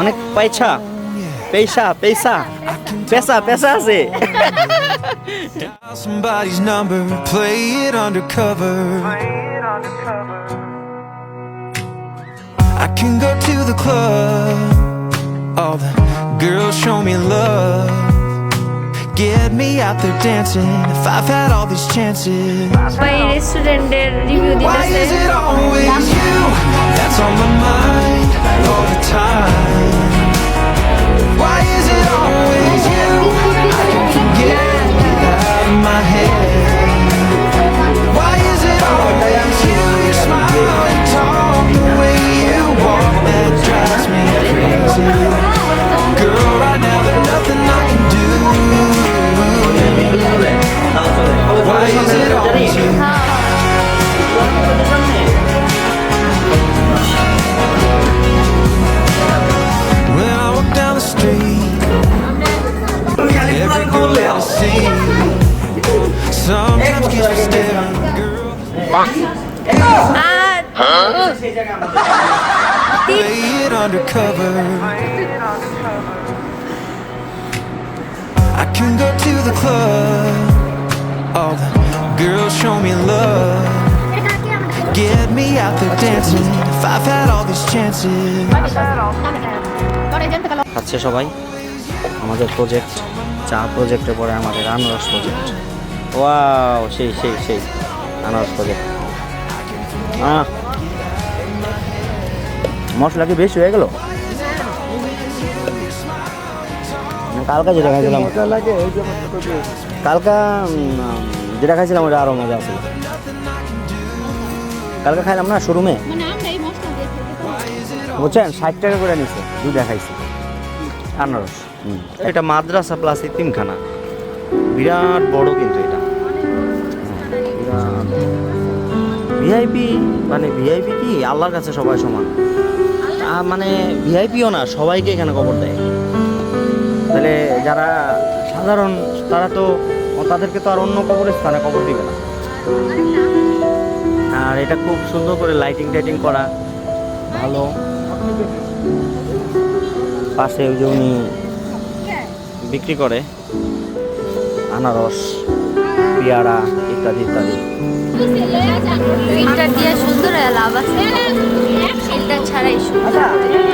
অনেক পয়সা পেশা পেশা পেশা পেশা আছে Dial somebody's number, play it undercover. I can go to the club, all the girls show me love. Get me out there dancing if I've had all these chances. সবাই রেস্টুরেন্টের review Why is দিতেছে it always I can go to the club, all the girls show me love. Get me out there dancing if I've had all these chances. খাচ্ছে সবাই আমাদের project চা প্রজেক্টে পরে আমাদের আনারস প্রজেক্ট ওয়াও সেই সেই সেই আনারস প্রজেক্ট মশলা কি বেশি হয়ে গেল? কালকা যেটা খাইছিলাম কালকা যেটা খাইছিলাম ওটা আরও মজা আছে কালকে খাইলাম না শোরুমে? বুঝছেন? ষাট টাকা করে নিছে দুইটা খাইছি। আনারস। এটা মাদ্রাসা প্লাস তিনখানা। বিরাট বড় কিন্তু এটা। ভিআইপি মানে ভিআইপি কি? আল্লাহর কাছে সবাই সমান। মানে ভিআইপিও না, সবাইকে এখানে কবর দেয়। তাহলে যারা সাধারণ, তারা তো, তাদেরকে তো আর অন্য কবরের স্থানে কবর দিবে না। আর এটা খুব সুন্দর করে লাইটিং টাইটিং করা। ভালো। পাশে ওই যে উনি বিক্রি করে। আনারস পেয়ারা ইত্যাদি ইত্যাদি। ফিল্টার দিয়ে সুন্দর লাভ আছে। ফিল্টার ছাড়াই সুন্দর।